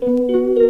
thank you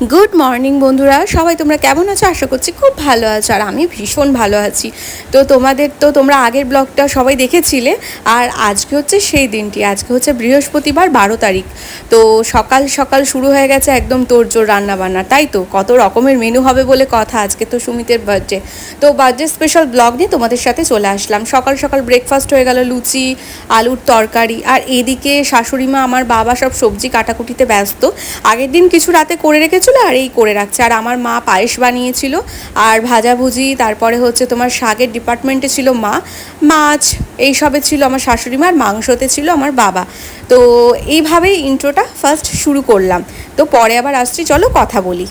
good morning বন্ধুরা। সবাই তোমরা কেমন আছো? আশা করছি খুব ভালো আছো, আর আমি ভীষণ ভালো আছি। তো তোমাদের, তো তোমরা আগের ব্লগটা সবাই দেখেছিলে, আর আজকে হচ্ছে সেই দিনটি। আজকে হচ্ছে বৃহস্পতিবার, বারো তারিখ। তো সকাল সকাল শুরু হয়ে গেছে একদম তোড়জোড় রান্না বান্না তাই তো? কত রকমের মেনু হবে বলে কথা আজকে তো সুমিতের বার্থডে তো বার্থডে স্পেশাল ব্লগ নিয়ে তোমাদের সাথে চলে আসলাম। সকাল সকাল ব্রেকফাস্ট হয়ে গেল লুচি, আলুর তরকারি, আর এদিকে শাশুড়ি মা আমার বাবা সব সবজি কাটাকুটিতে ব্যস্ত। আগের দিন কিছু রাতে করে রেখেছিল আর এই করে রাখছে। আর আমার মা পায়েস বানিয়েছিল আর ভাজাভুজি, তারপরে হচ্ছে তোমার শাকের ডিপার্টমেন্টে ছিল মা। মাছ, এইসবে ছিল আমার শাশুড়ি মা আর মাংসতে ছিল আমার বাবা। তো এইভাবেই ইন্ট্রোটা ফার্স্ট শুরু করলাম। তো পরে আবার আসছি, চলো কথা বলি।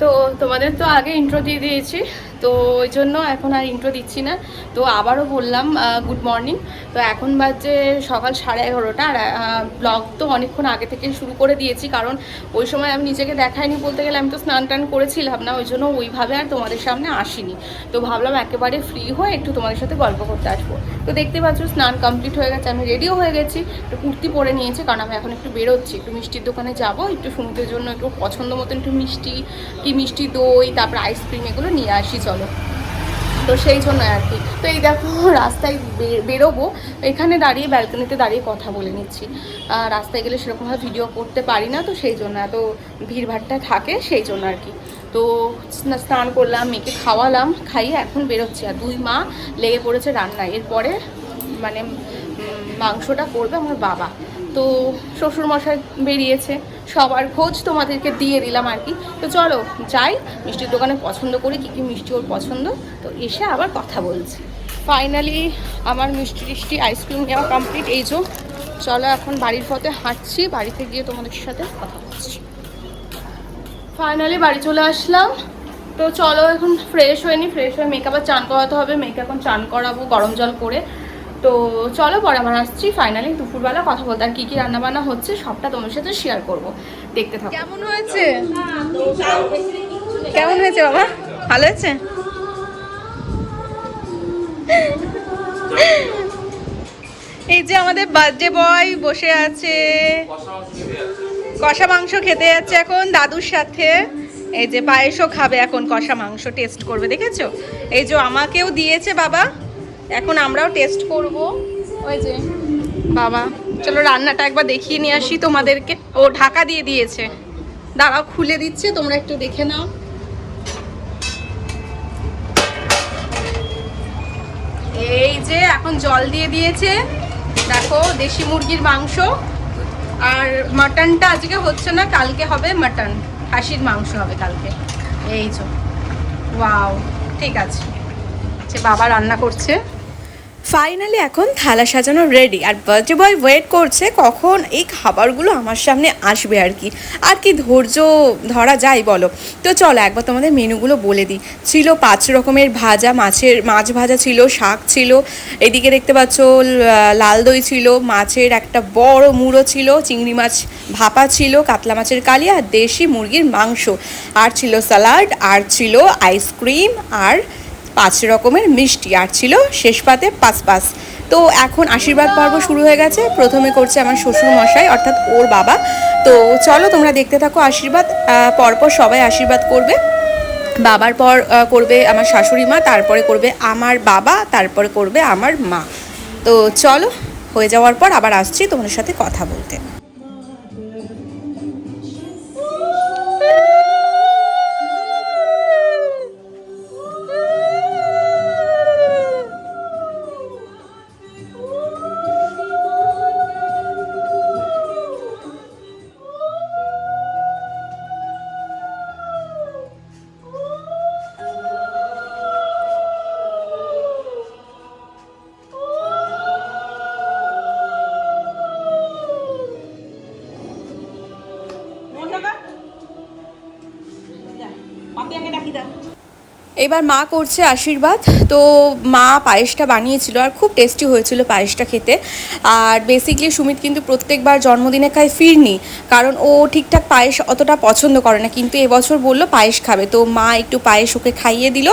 তো তোমাদের তো আগে ইন্ট্রো দিয়ে দিয়েছি। তো ওই জন্য এখন আর ইন্ট্রো দিচ্ছি না। তো আবারও বললাম গুড মর্নিং তো এখন বাজে সকাল সাড়ে এগারোটা। আর ব্লগ তো অনেকক্ষণ আগে থেকে শুরু করে দিয়েছি, কারণ ওই সময় আমি নিজেকে দেখাইনি বলতে গেলে আমি তো স্নান টান করেছিলাম না, ওই জন্য ওইভাবে আর তোমাদের সামনে আসিনি। তো ভাবলাম একেবারে ফ্রি হয়ে একটু তোমাদের সাথে গল্প করতে আসব। তো দেখতে পাচ্ছ, স্নান কমপ্লিট হয়ে গেছে, আমি রেডিও হয়ে গেছি। একটু কুর্তি পরে নিয়েছি, কারণ আমি এখন একটু বেরোচ্ছি। একটু মিষ্টির দোকানে যাব, একটু সুমিতের জন্য একটু পছন্দ মতন একটু মিষ্টি, কি মিষ্টি দই, তারপর আইসক্রিম এগুলো নিয়ে আসি। চলো। তো সেই জন্য আর কি। তো এই দেখো, রাস্তায় বেরোবো। এখানে দাঁড়িয়ে, ব্যালকনিতে দাঁড়িয়ে কথা বলে নিচ্ছি। রাস্তায় গেলে সেরকমভাবে ভিডিও করতে পারি না, তো সেই জন্য এত ভিড়ভাড়টা থাকে, সেই জন্য আর কি। তো স্নান করলাম, মেয়েকে খাওয়ালাম, খাইয়ে এখন বেরোচ্ছি। আর দুই মা লেগে পড়েছে রান্নায়। এরপরে মানে মাংসটা করবে আমার বাবা। তো শ্বশুরমশাই বেরিয়েছে। সবার খোঁজ তোমাদেরকে দিয়ে দিলাম আর কি। তো চলো যাই, মিষ্টির দোকানে পছন্দ করি, কী কী মিষ্টি ওর পছন্দ। তো এসে আবার কথা বলছি। ফাইনালি আমার মিষ্টি টিষ্টি আইসক্রিম নেওয়া কমপ্লিট এই যে, চলো এখন বাড়ির পথে হাঁটছি, বাড়িতে গিয়ে তোমাদের সাথে কথা বলছি। ফাইনালি বাড়ি চলে আসলাম। তো চলো এখন ফ্রেশ হয়ে নি ফ্রেশ হয়ে মেকআপ আর চান করাতে হবে। মেয়েকে এখন চান করাবো, গরম জল করে। তো চলো পরে আমার আসছি ফাইনালি দুপুরবেলা কথা বলতে। আর কী কী রান্নাবান্না হচ্ছে সবটা তোমার সাথে শেয়ার করব। দেখতে থাকো। কেমন হয়েছে? কেমন হয়েছে বাবা? ভালো হয়েছে? এই যে আমাদের বার্থডে বয় বসে আছে। কষা মাংস খেতে যাচ্ছে এখন দাদুর সাথে। এই যে পায়েসও খাবে এখন কষা মাংস টেস্ট করবে, দেখেছ? এই যে আমাকেও দিয়েছে বাবা। এখন আমরাও টেস্ট করব। ওই যে, বাবা, চলো রান্নাটা একবার দেখিয়ে নিয়ে আসি তোমাদেরকে। ও ঢাকা দিয়ে দিয়েছে। দাঁড়াও, খুলে দিচ্ছে, তোমরা একটু দেখে নাও। এই যে, এখন জল দিয়ে দিয়েছে। দেখো, দেশি মুরগির মাংস। আর মাটনটা আজকে হচ্ছে না, কালকে হবে মাটন। খাসির মাংস হবে কালকে। এই যে ওয়াও ঠিক আছে। বাবা রান্না করছে। ফাইনালি এখন থালা সাজানো রেডি আর বার্থডে বয় ওয়েট করছে কখন এই খাবারগুলো আমার সামনে আসবে আর কি। আর কি ধৈর্য ধরা যায় বলো। তো চলো একবার তোমাদের মেনুগুলো বলে দিই। ছিল পাঁচ রকমের ভাজা, মাছের, মাছ ভাজা ছিল, শাক ছিল, এদিকে দেখতে পাচ্ছ লাল দই ছিল, মাছের একটা বড় মুড়ো ছিল, চিংড়ি মাছ ভাপা ছিল, কাতলা মাছের কালিয়া আর দেশি মুরগির মাংস। আর ছিল স্যালাড আর ছিল আইসক্রিম আর পাঁচ রকমের মিষ্টি, আর ছিল শেষ পাতে পাঁচ পাঁচ। তো এখন আশীর্বাদ পর্ব শুরু হয়ে গেছে। প্রথমে করছে আমার শ্বশুর মশাই অর্থাৎ ওর বাবা। তো চলো তোমরা দেখতে থাকো আশীর্বাদ পরপর সবাই আশীর্বাদ করবে। বাবার পর করবে আমার শাশুড়ি মা, তারপরে করবে আমার বাবা, তারপরে করবে আমার মা। তো চলো, হয়ে যাওয়ার পর আবার আসছি তোমাদের সাথে কথা বলতে। এবার মা করছে আশীর্বাদ। তো মা পায়েসটা বানিয়েছিল আর খুব টেস্টি হয়েছিল পায়েসটা খেতে। আর বেসিকলি সুমিত কিন্তু প্রত্যেকবার জন্মদিনে খায় ফিরনি, কারণ ও ঠিকঠাক পায়েস অতটা পছন্দ করে না। কিন্তু এবছর বলল পায়েস খাবে। তো মা একটু পায়েস ওকে খাইয়ে দিল।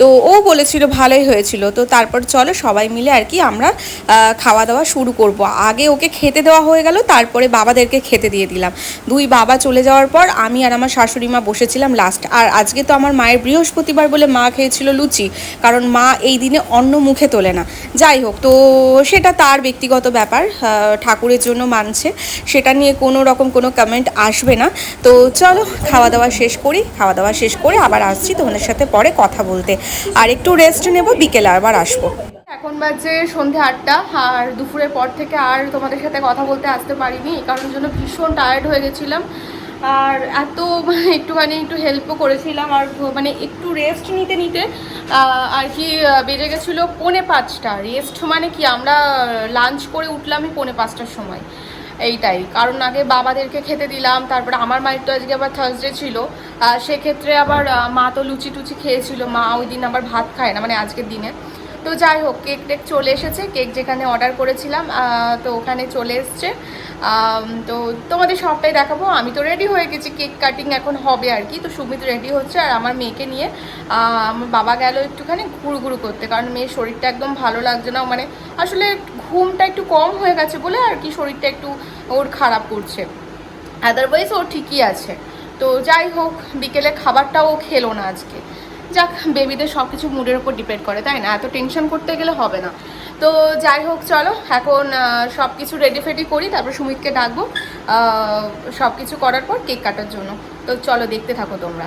তো ও বলেছিল ভালোই হয়েছিল। তো তারপর চলো সবাই মিলে আর কি আমরা খাওয়া দাওয়া শুরু করব। আগে ওকে খেতে দেওয়া হয়ে গেল, তারপরে বাবাদেরকে খেতে দিয়ে দিলাম। দুই বাবা চলে যাওয়ার পর আমি আর আমার শাশুড়ি মা বসেছিলাম লাস্ট আর আজকে তো আমার মায়ের বৃহস্পতিবার বলে মা খেয়েছিল লুচি, কারণ মা এই দিনে অন্য মুখে তোলে না। যাই হোক, তো সেটা তার ব্যক্তিগত ব্যাপার ঠাকুরের জন্য মানছে। সেটা নিয়ে কোনো রকম কোনো কমেন্ট আসবে না। তো চলো খাওয়া দাওয়া শেষ করি খাওয়া দাওয়া শেষ করে আবার আসছি তোমাদের সাথে পরে কথা বলতে। আর একটু রেস্ট নেব, বিকেলে আবার আসব। এখন বাজে সন্ধে আটটা, আর দুপুরের পর থেকে আর তোমাদের সাথে কথা বলতে আসতে পারিনি, এই কারণের জন্য ভীষণ টায়ার্ড হয়ে গেছিলাম। আর এত মানে একটুখানি একটু হেল্পও করেছিলাম আর মানে একটু রেস্ট নিতে নিতে আর কি বেজে গেছিল পৌনে পাঁচটা। রেস্ট মানে কি, আমরা লাঞ্চ করে উঠলামই পৌনে পাঁচটার সময়। এইটাই। কারণ আগে বাবাদেরকে খেতে দিলাম, তারপরে আমার মায়ের তো আজকে আবার থার্সডে ছিল সেক্ষেত্রে আবার মা তো লুচি টুচি খেয়েছিল, মা ওই দিন আবার ভাত খায় না মানে আজকের দিনে। তো যাই হোক, কেক টেক চলে এসেছে। কেক যেখানে অর্ডার করেছিলাম তো ওখানে চলে এসছে। তো তোমাদের সবটাই দেখাবো। আমি তো রেডি হয়ে গেছি, কেক কাটিং এখন হবে আর কি। তো সুমিত রেডি হচ্ছে আর আমার মেয়েকে নিয়ে। আমার বাবা গেল একটুখানি ঘুরু ঘুরু করতে, কারণ মেয়ের শরীরটা একদম ভালো লাগছে না। মানে আসলে ঘুমটা একটু কম হয়ে গেছে বলে আর কি শরীরটা একটু ওর খারাপ করছে। আদারওয়াইজ ও ঠিকই আছে। তো যাই হোক, বিকেলে খাবারটাও খেলো না আজকে। যাক বেবিদের সব কিছু মুডের উপর ডিপেন্ড করে তাই না? এত টেনশন করতে গেলে হবে না। তো যাই হোক চলো এখন সব কিছু রেডি ফেডি করি তারপর সুমিতকে ডাকবো সব কিছু করার পর কেক কাটার জন্য। তো চলো দেখতে থাকো তোমরা।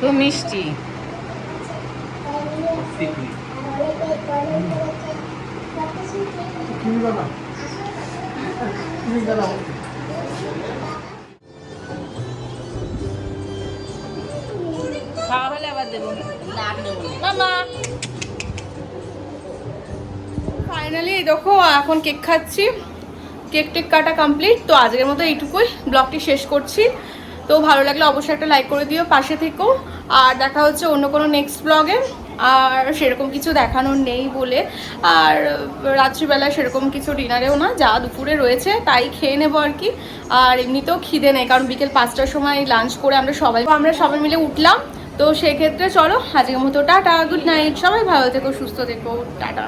তো মিষ্টি। খাওয়া হলে আবার দেবো। মামা। ফাইনালি দেখো এখন কেক খাচ্ছি। কেক টেক কাটা কমপ্লিট তো আজকের মতো এইটুকুই। ব্লগটি শেষ করছি। তো ভালো লাগলে অবশ্যই একটা লাইক করে দিও পাশে থেকেও আর দেখা হচ্ছে অন্য কোনো নেক্সট ব্লগে আর সেরকম কিছু দেখানোর নেই বলে। আর রাত্রিবেলা সেরকম কিছু ডিনারেও না, যা দুপুরে রয়েছে তাই খেয়ে নেব আর কি। আর এমনিতেও খিদে নেই, কারণ বিকেল পাঁচটার সময় লাঞ্চ করে আমরা সবাই আমরা সবাই মিলে উঠলাম। তো সেক্ষেত্রে চলো, আজকের মতো টাটা গুড নাইট সবাই ভালো থেকো, সুস্থ থেকো, টাটা।